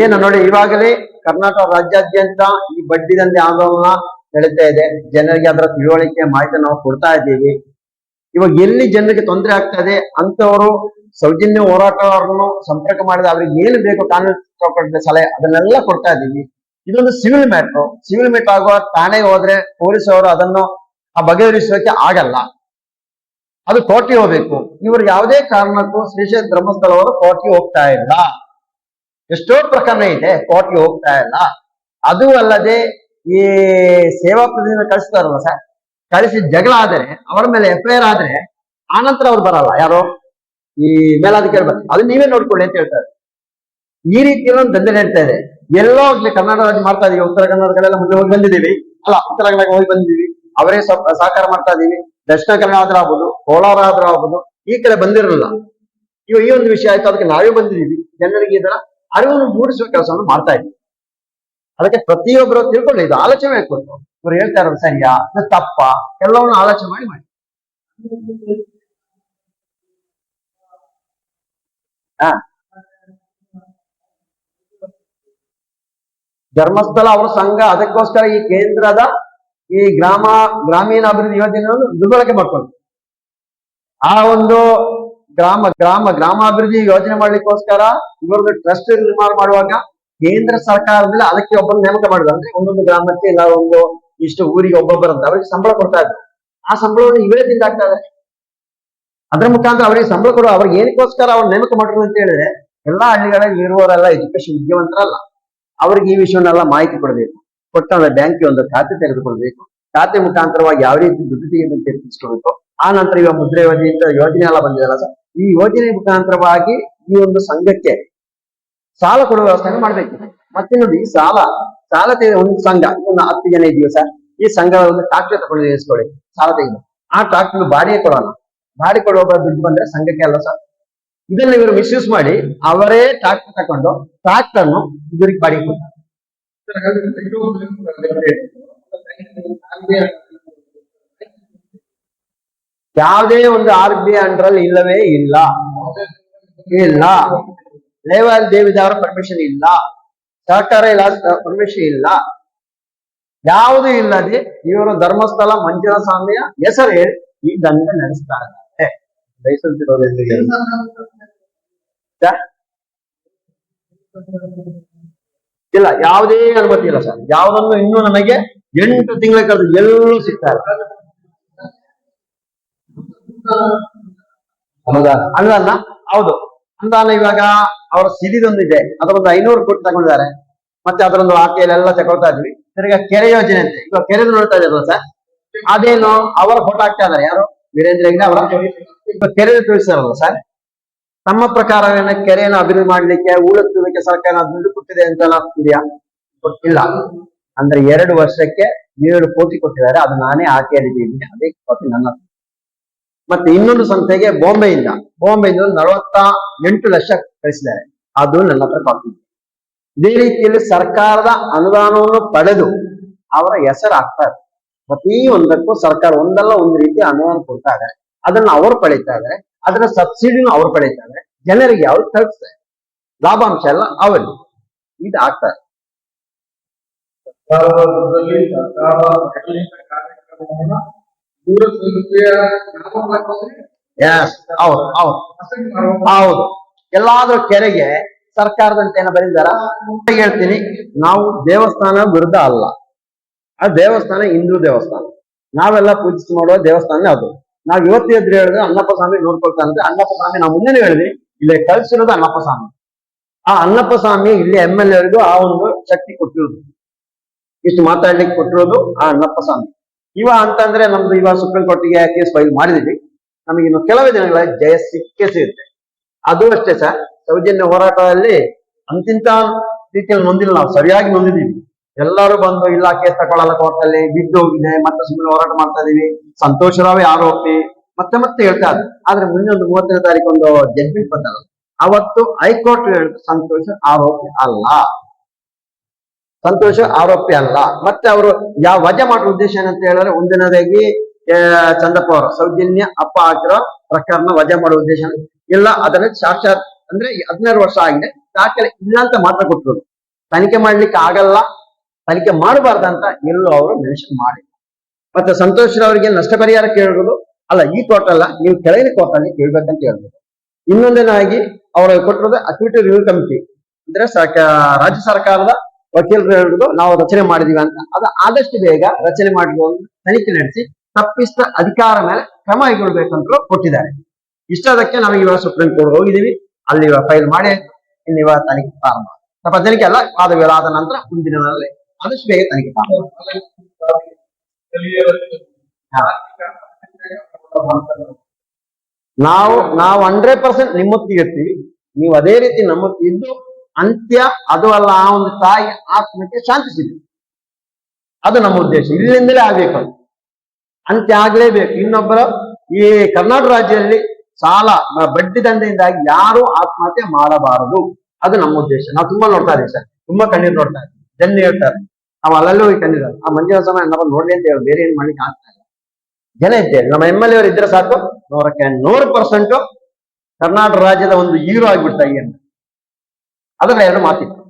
ಏನು ನೋಡಿ, ಇವಾಗಲೇ ಕರ್ನಾಟಕ ರಾಜ್ಯಾದ್ಯಂತ ಈ ಬಡ್ಡಿ ದಂಧೆ ಆಂದೋಲನ ನಡೀತಾ ಇದೆ. ಜನರಿಗೆ ಅದರ ತಿಳುವಳಿಕೆ, ಮಾಹಿತಿ ನಾವು ಕೊಡ್ತಾ ಇದ್ದೀವಿ. ಇವಾಗ ಎಲ್ಲಿ ಜನರಿಗೆ ತೊಂದರೆ ಆಗ್ತಾ ಇದೆ ಅಂತವರು ಸೌಜನ್ಯ ಹೋರಾಟಗಾರರನ್ನು ಸಂಪರ್ಕ ಮಾಡಿದ ಅವ್ರಿಗೆ ಏನು ಬೇಕು ಕಾನೂನು ಚೌಕಟ್ಟಿನ ಸಲಹೆ ಅದನ್ನೆಲ್ಲ ಕೊಡ್ತಾ ಇದ್ದೀವಿ. ಇದೊಂದು ಸಿವಿಲ್ ಮ್ಯಾಟ್ರು ಸಿವಿಲ್ ಮ್ಯಾಟ್ ಆಗುವ ಠಾಣೆಗೆ ಹೋದ್ರೆ ಪೊಲೀಸ್ ಅವರು ಅದನ್ನು ಬಗೆಹರಿಸೋಕೆ ಆಗಲ್ಲ. ಅದು ತೋಟಿ ಹೋಗ್ಬೇಕು. ಇವರು ಯಾವುದೇ ಕಾರಣಕ್ಕೂ ಶ್ರೀಶೈಲ ಧರ್ಮಸ್ಥಳವರು ತೋಟಿ ಹೋಗ್ತಾ ಇಲ್ಲ. ಎಷ್ಟೋ ಪ್ರಕರಣ ಇದೆ, ಕೋಟಿ ಹೋಗ್ತಾ ಇಲ್ಲ. ಅದು ಅಲ್ಲದೆ ಈ ಸೇವಾ ಪ್ರತಿನಿಧಿ ಕಳಿಸ್ತಾರಲ್ಲ ಸರ್, ಕಳಿಸಿ ಜಗಳ ಆದರೆ, ಅವರ ಮೇಲೆ ಎಫ್ ಐ ಆರ್ ಆದ್ರೆ ಆನಂತರ ಅವ್ರು ಬರಲ್ಲ. ಯಾರು? ಈ ಮೇಲಾಧಿಕಾರಿ ಬರ್ತಾರೆ ಅದು ನೀವೇ ನೋಡ್ಕೊಳ್ಳಿ ಅಂತ ಹೇಳ್ತಾರೆ. ಈ ರೀತಿ ಒಂದು ದಂಧೆ ನಡೀತಾ ಇದೆ. ಎಲ್ಲೋ ಹೋಗ್ಲಿ ಕರ್ನಾಟಕ ರಾಜ್ಯ ಮಾಡ್ತಾ ಇದೀವಿ. ಉತ್ತರ ಕನ್ನಡ ಕಡೆ ಎಲ್ಲ ಮುಂದೆ ಹೋಗಿ ಬಂದಿದ್ದೀವಿ. ಅಲ್ಲ, ಉತ್ತರ ಕನ್ನಡ ಹೋಗಿ ಬಂದಿದ್ದೀವಿ. ಅವರೇ ಸಹಕಾರ ಮಾಡ್ತಾ ಇದೀವಿ. ದಕ್ಷಿಣ ಕನ್ನಡ ಆದ್ರೆ ಆಗ್ಬೋದು. ಕೋಲಾರ ಆದ್ರೆ ಆಗೋದು ಈ ಕಡೆ ಬಂದಿರಲಿಲ್ಲ. ಇವಾಗ ಈ ಒಂದು ವಿಷಯ ಆಯ್ತು, ಅದಕ್ಕೆ ನಾವೇ ಬಂದಿದ್ದೀವಿ. ಜನರಿಗೆ ಇದರ ಅರಿವನ್ನು ಮೂಡಿಸುವ ಕೆಲಸವನ್ನು ಮಾಡ್ತಾ ಇದ್ದೀವಿ. ಅದಕ್ಕೆ ಪ್ರತಿಯೊಬ್ಬರು ತಿಳ್ಕೊಂಡು ಇದು ಆಲೋಚನೆ ಕೊಟ್ಟು. ಇವ್ರು ಹೇಳ್ತಾ ಇರೋದು ಸರಿಯಾ? ತಪ್ಪ ತಪ್ಪಾ? ಎಲ್ಲವನ್ನು ಆಲೋಚನೆ ಮಾಡಿ ಮಾಡಿ. ಹಾ. ಧರ್ಮಸ್ಥಳ ಅವರ ಸಂಘ, ಅದಕ್ಕೋಸ್ಕರ ಈ ಕೇಂದ್ರದ ಈ ಗ್ರಾಮ ಗ್ರಾಮೀಣ ಅಭಿವೃದ್ಧಿ ಯೋಜನೆಯನ್ನು ದುರ್ಬಳಕೆ ಮಾಡ್ಕೊಂಡು ಆ ಒಂದು ಗ್ರಾಮ ಗ್ರಾಮ, ಗ್ರಾಮಾಭಿವೃದ್ಧಿ ಯೋಜನೆ ಮಾಡ್ಲಿಕ್ಕೋಸ್ಕರ ಇವರದ್ದು ಟ್ರಸ್ಟ್ ನಿರ್ಮಾಣ ಮಾಡುವಾಗ ಕೇಂದ್ರ ಸರ್ಕಾರದಲ್ಲಿ ಅದಕ್ಕೆ ಒಬ್ಬ ನೇಮಕ ಮಾಡಿದ್ರು. ಅಂದ್ರೆ ಒಂದೊಂದು ಗ್ರಾಮಕ್ಕೆ ಇಲ್ಲ, ಒಂದು ಇಷ್ಟು ಊರಿಗೆ ಒಬ್ಬೊಬ್ಬರು ಅಂತ ಅವರಿಗೆ ಸಂಬಳ ಕೊಡ್ತಾ ಇದ್ರು. ಆ ಸಂಬಳವನ್ನು ಇವೇ ತಿಂದಾಗ್ತಾ ಇದ್ದಾರೆ. ಅದ್ರ ಮುಖಾಂತರ ಅವರಿಗೆ ಸಂಬಳ ಕೊಡುವ ಅವ್ರಿಗೆ ಏನಕ್ಕೋಸ್ಕರ ಅವ್ರು ನೇಮಕ ಮಾಡಿದ್ರು ಅಂತ ಹೇಳಿದ್ರೆ ಎಲ್ಲಾ ಹಳ್ಳಿಗಳಲ್ಲಿ ಇರುವವರೆಲ್ಲ ಎಜುಕೇಶನ್ ವಿದ್ಯಾವಂತರಲ್ಲ ಅವ್ರಿಗೆ ಈ ವಿಷಯವನ್ನೆಲ್ಲ ಮಾಹಿತಿ ಕೊಡಬೇಕು. ಕೊಟ್ಟ ಬ್ಯಾಂಕಿಗೆ ಒಂದು ಖಾತೆ ತೆಗೆದುಕೊಳ್ಬೇಕು. ಖಾತೆ ಮುಖಾಂತರವಾಗಿ ಯಾವ ರೀತಿ ದುಡ್ಡು ತೆಗೆದು ತೆಗೆದುಕೊಳ್ಬೇಕು ಆ ನಂತರ ಇವಾಗ ಮುದ್ರೆ ಯೋಜನೆಯಿಂದ ಯೋಜನೆ ಎಲ್ಲ ಬಂದಿದೆಯಲ್ಲ ಸರ್. ಈ ಯೋಜನೆ ಮುಖಾಂತರವಾಗಿ ಈ ಒಂದು ಸಂಘಕ್ಕೆ ಸಾಲ ಕೊಡುವ ವ್ಯವಸ್ಥೆಯನ್ನು ಮಾಡ್ಬೇಕು. ಮತ್ತೆ ನೋಡಿ, ಈ ಸಾಲ ಸಾಲ ತೆಗೆದ ಒಂದು ಸಂಘ ಒಂದು ಹತ್ತು ಜನ ಇದೀವಿ ಸರ್. ಈ ಸಂಘ ಒಂದು ಟ್ರಾಕ್ಟರ್ ತಗೊಂಡು ನಿಲ್ಲಿಸ್ಕೊಳ್ಳಿ, ಸಾಲ ತೆಗೆದು. ಆ ಟ್ರಾಕ್ಟರ್ ಬಾಡಿಗೆ ಕೊಡೋಣ. ಬಾಡಿಗೆ ಕೊಡುವ ದುಡ್ಡು ಬಂದ್ರೆ ಸಂಘಕ್ಕೆ ಅಲ್ಲ ಸರ್. ಇದನ್ನ ಇವರು ಮಿಸ್ಯೂಸ್ ಮಾಡಿ ಅವರೇ ಟ್ರಾಕ್ಟರ್ ತಕೊಂಡು ಟ್ರಾಕ್ಟರ್ ಅನ್ನು ಬಾಡಿಗೆ ಕೊಡ್ತಾರೆ. ಯಾವುದೇ ಒಂದು ಆರ್ ಬಿ ಅಂಡರಲ್ಲಿ ಇಲ್ಲವೇ ಇಲ್ಲ. ಇಲ್ಲ. ಲೇವಲ್ ದೇವಿದವರ ಪರ್ಮಿಷನ್ ಇಲ್ಲ. ಸರ್ಕಾರ ಇಲಾಖೆ ಪರ್ಮಿಷನ್ ಇಲ್ಲ. ಯಾವುದು ಇಲ್ಲದೆ ಇವರು ಧರ್ಮಸ್ಥಳ ಮಂಜುನ ಸ್ವಾಮಿಯ ಹೆಸರು ಹೇಳಿ ಈ ದಂಡ ನಡೆಸ್ತಾ ಇದ್ದಾರೆ ಇಲ್ಲ, ಯಾವುದೇ ಅನುಮತಿ ಇಲ್ಲ ಸರ್. ಯಾವುದನ್ನು ಇನ್ನೂ ನಮಗೆ ಎಂಟು ತಿಂಗಳ ಕಳೆದು ಎಲ್ಲೂ ಸಿಗ್ತಾ ಇಲ್ಲ. ಅನುದಾನ ಹೌದು. ಅನುದಾನ ಇವಾಗ ಅವರ ಸಿರಿದೊಂದಿದೆ. ಅದರೊಂದು ಐನೂರು ಕೋಟಿ ತಗೊಂಡಿದ್ದಾರೆ. ಮತ್ತೆ ಅದರೊಂದು ಆಕೆಯಲ್ಲೆಲ್ಲ ತಗೊಳ್ತಾ ಇದ್ವಿ. ತಿರ್ಗಾ ಕೆರೆ ಯೋಜನೆ ಅಂತ. ಇವಾಗ ಕೆರೆ ನೋಡ್ತಾ ಇದ್ದಾರೆ ಸರ್ ಅದೇನು ಅವರ ಫೋಟೋ ಹಾಕ್ತಾ ಇದಾರೆ ಯಾರು? ವೀರೇಂದ್ರ ಹೆಗ್ಡೆ ಅವರ? ಇವಾಗ ಕೆರೆ ತೋರಿಸ್ತಾರಲ್ಲ ಸರ್ ತಮ್ಮ ಪ್ರಕಾರ ಏನ ಕೆರೆಯನ್ನು ಅಭಿವೃದ್ಧಿ ಮಾಡ್ಲಿಕ್ಕೆ ಉಳಿಸೋದಕ್ಕೆ ಸರ್ಕಾರ ದುಡ್ಡು ಕೊಟ್ಟಿದೆ ಅಂತ ಇದೆಯಾ? ಇಲ್ಲ ಅಂದ್ರೆ ಎರಡು ವರ್ಷಕ್ಕೆ ಏಳು ಕೋಟಿ ಕೊಟ್ಟಿದ್ದಾರೆ. ಅದು ನಾನೇ ಆಕೆಯಲ್ಲಿ ಅದೇ ಕೋಟಿ ನನ್ನ ಹತ್ರ. ಮತ್ತೆ ಇನ್ನೊಂದು ಸಂಸ್ಥೆಗೆ ಬಾಂಬೆಯಿಂದ. ಬಾಂಬೆಯಿಂದ ನಲವತ್ತ ಎಂಟು ಲಕ್ಷ ಕಳಿಸಿದ್ದಾರೆ. ಅದು ನನ್ನ ಹತ್ರ ಕಾಪಿ ಇದೇ ರೀತಿಯಲ್ಲಿ ಸರ್ಕಾರದ ಅನುದಾನವನ್ನು ಪಡೆದು ಅವರ ಹೆಸರು ಹಾಕ್ತಾರೆ ಪ್ರತಿ ಒಂದಕ್ಕೂ ಸರ್ಕಾರ ಒಂದಲ್ಲ, ಒಂದು ರೀತಿ ಅನುದಾನ ಕೊಡ್ತಾ ಇದ್ದಾರೆ ಅದನ್ನ ಅವರು ಪಡೀತಾ ಇದ್ದಾರೆ. ಅದರ ಸಬ್ಸಿಡಿನೂ ಅವ್ರು ಪಡೀತಾ ಇದ್ದಾರೆ. ಜನರಿಗೆ ಅವ್ರು ತಲುಪಿಸ್ತಾರೆ ಲಾಭಾಂಶ ಎಲ್ಲ ಅವರಿಗೆ ಇದು ಆಗ್ತಾರೆ ಸರ್ಕಾರದಲ್ಲಿ ಎಸ್ ಹೌದು ಹೌದು. ಹೌದು. ಎಲ್ಲಾದ್ರೂ ಕೆರೆಗೆ ಸರ್ಕಾರದಂತೆ ಏನ ಬರೀದಾರ ಹೇಳ್ತೀನಿ ನಾವು ದೇವಸ್ಥಾನ ವಿರುದ್ಧ ಅಲ್ಲ. ಆ ದೇವಸ್ಥಾನ ಹಿಂದೂ ದೇವಸ್ಥಾನ. ನಾವೆಲ್ಲ ಪೂಜಿಸ್ ಮಾಡುವ ದೇವಸ್ಥಾನ ಅದು. ನಾವ್ ಇವತ್ತು ಎದ್ರು ಹೇಳಿದ್ರೆ ಅಣ್ಣಪ್ಪ ಸ್ವಾಮಿ ನೋಡ್ಕೊಳ್ತಾ ಅಂದ್ರೆ ಅಣ್ಣಪ್ಪ ಸ್ವಾಮಿ ನಾವು ಮುಂದೆನೆ ಹೇಳಿದ್ವಿ ಇಲ್ಲಿ ಕಳ್ಸಿರೋದು ಅಣ್ಣಪ್ಪ ಸ್ವಾಮಿ. ಆ ಅಣ್ಣಪ್ಪ ಸ್ವಾಮಿ ಇಲ್ಲಿ ಎಂ ಎಲ್ ಎರಿಗೂ ಆ ಒಂದು ಶಕ್ತಿ ಕೊಟ್ಟಿರೋದು. ಇಷ್ಟು ಮಾತಾಡ್ಲಿಕ್ಕೆ ಕೊಟ್ಟಿರೋದು ಆ ಅಣ್ಣಪ್ಪ ಸ್ವಾಮಿ. ಇವ ಅಂತಂದ್ರೆ ನಮ್ದು ಇವಾಗ ಸುಪ್ರೀಂ ಕೋರ್ಟ್ಗೆ ಕೇಸ್ ಫೈಲ್ ಮಾಡಿದೀವಿ. ನಮಗೆ ಇನ್ನು ಕೆಲವೇ ದಿನಗಳ ಜಯ ಸಿಕ್ಕೇ ಸಿಗುತ್ತೆ. ಅದು ಅಷ್ಟೇ ಸರ್. ಸೌಜನ್ಯ ಹೋರಾಟದಲ್ಲಿ ಅಂತಿಂತ ರೀತಿಯಲ್ಲಿ ನೊಂದಿಲ್ಲ ನಾವು, ಸರಿಯಾಗಿ ನೊಂದಿದೀವಿ ಎಲ್ಲರೂ ಬಂದು, ಇಲ್ಲ, ಕೇಸ್ ತಗೊಳ್ಳಲ್ಲ ಕೋರ್ಟಲ್ಲಿ ಬಿದ್ದು ಹೋಗಿದೆ, ಮತ್ತೆ ಸುಮ್ಮನೆ ಹೋರಾಟ ಮಾಡ್ತಾ ಇದೀವಿ. ಸಂತೋಷ ರಾವ್ ಆರೋಪಿ ಮತ್ತೆ ಮತ್ತೆ ಹೇಳ್ತಾ ಇದ್ರು ಆದ್ರೆ ಮುಂದೆ ಒಂದು ಮೂವತ್ತನೇ ತಾರೀಕು ಒಂದು ಜಡ್ಜ್ಮೆಂಟ್ ಬಂದಲ್ಲ ಅವತ್ತು ಹೈಕೋರ್ಟ್ ಸಂತೋಷ, ಆರೋಪಿ ಅಲ್ಲ. ಸಂತೋಷ ಆರೋಪಿ ಅಲ್ಲ. ಮತ್ತೆ ಅವರು ಯಾವ ವಜಾ ಮಾಡೋ ಉದ್ದೇಶ ಏನಂತ ಹೇಳಿದ್ರೆ ಒಂದಿನದಾಗಿ ಚಂದಪ್ಪ ಅವರು ಸೌಜನ್ಯ ಅಪ್ಪ ಹಾಕಿರೋ ಪ್ರಕರಣ ವಜಾ ಮಾಡೋ ಉದ್ದೇಶ ಇಲ್ಲ. ಅದನ್ನ ಸಾಕ್ಷಾತ್ ಅಂದ್ರೆ ಹದಿನಾರು ವರ್ಷ ಆಗಿದೆ. ದಾಖಲೆ ಇಲ್ಲ ಅಂತ ಮಾತ್ರ ಕೊಟ್ಟರು. ತನಿಖೆ ಮಾಡ್ಲಿಕ್ಕೆ ಆಗಲ್ಲ. ತನಿಖೆ ಮಾಡಬಾರ್ದಂತ ಎಲ್ಲೂ ಅವರು ಮೆನ್ಷನ್ ಮಾಡಿ ಮತ್ತೆ ಸಂತೋಷ್ ಅವರಿಗೆ ನಷ್ಟ ಪರಿಹಾರ ಕೇಳಿರೋದು ಅಲ್ಲ, ಈ ಕೋರ್ಟ್ ಅಲ್ಲ. ನೀವು ಕೆಳಗಿನ ಕೋರ್ಟ್ ಅಲ್ಲಿ ಕೇಳ್ಬೇಕಂತ ಹೇಳ್ಬೋದು. ಇನ್ನೊಂದೇನಾಗಿ, ಅವರು ಕೊಟ್ಟಿರೋದು ಅಕ್ವಿಟಿ ರಿವ್ಯೂ ಕಮಿಟಿ. ಅಂದ್ರೆ ರಾಜ್ಯ ಸರ್ಕಾರದ ವಕೀಲರು ಹೇಳುದು ನಾವು ರಚನೆ ಮಾಡಿದೀವಿ ಅಂತ. ಅದು ಆದಷ್ಟು ಬೇಗ ರಚನೆ ಮಾಡಿರುವ ತನಿಖೆ ನಡೆಸಿ ತಪ್ಪಿಸ್ತ ಅಧಿಕಾರ ಮೇಲೆ ಕ್ರಮ ಕೈಗೊಳ್ಬೇಕಂತ ಕೊಟ್ಟಿದ್ದಾರೆ. ಇಷ್ಟದಕ್ಕೆ ನಾವು ಇವಾಗ ಸುಪ್ರೀಂ ಕೋರ್ಟ್ ಹೋಗಿದ್ದೀವಿ. ಅಲ್ಲಿ ಫೈಲ್ ಮಾಡಿ ಇಲ್ಲಿ ಇವಾಗ ತನಿಖೆ ಪ್ರಾರಂಭ. ಸ್ವಲ್ಪ ತನಿಖೆ ಅಲ್ಲ ವಾದ ಆದ ನಂತರ ಮುಂದಿನ ಆದಷ್ಟು ಬೇಗ ತನಿಖೆ ಪ್ರಾರಂಭ. ನಾವು ನಾವು ಹಂಡ್ರೆಡ್ ಪರ್ಸೆಂಟ್ ನಿಮ್ಮೊತ್ತಿಗೆ ಇರ್ತೀವಿ. ನೀವು ಅದೇ ರೀತಿ ನಮ್ಮೊತ್ತಿ ಇದ್ದು ಅಂತ್ಯ ಅದು ಅಲ್ಲ, ಆ ಒಂದು ತಾಯಿ ಆತ್ಮಕ್ಕೆ ಶಾಂತಿ ಸಿಗುತ್ತೆ ಅದು ನಮ್ಮ ಉದ್ದೇಶ. ಇಲ್ಲಿಂದಲೇ ಆಗ್ಬೇಕು ಅಂತ್ಯ ಆಗ್ಲೇಬೇಕು. ಇನ್ನೊಬ್ಬರ ಈ ಕರ್ನಾಟಕ ರಾಜ್ಯದಲ್ಲಿ ಸಾಲ ಬಡ್ಡಿ ದಂಡೆಯಿಂದಾಗಿ ಯಾರು ಆತ್ಮಹತ್ಯೆ ಮಾಡಬಾರದು. ಅದು ನಮ್ಮ ಉದ್ದೇಶ. ನಾವು ತುಂಬಾ ನೋಡ್ತಾ ಇದ್ದೀವಿ ಸರ್. ತುಂಬಾ ಕಣ್ಣೀರು ನೋಡ್ತಾ ಇದ್ದೀವಿ ಜನ ಹೇಳ್ತಾರೆ. ನಾವು ಅಲ್ಲಲ್ಲಿ ಹೋಗಿ ಕಣ್ಣೀರು ಆ ಮಂಜಿನ ಸಮಯ ನಮ್ಮ ನೋಡ್ಲಿ ಅಂತ ಹೇಳಿ ಬೇರೆ ಏನ್ ಮಾಡ್ಲಿಕ್ಕೆ ಆಗ್ತಾ ಇಲ್ಲ. ಜನ ಇದ್ದೇವೆ. ನಮ್ಮ ಎಂ ಎಲ್ ಎ ಇದ್ರೆ ಸಾಕು. ನೂರಕ್ಕೆ ನೂರು ಪರ್ಸೆಂಟ್ ಕರ್ನಾಟಕ ರಾಜ್ಯದ ಒಂದು ಹೀರೋ ಆಗ್ಬಿಡ್ತಾ ಈ ಅಂತ ಅದರ ಎರಡು ಮಾತಿತ್ತು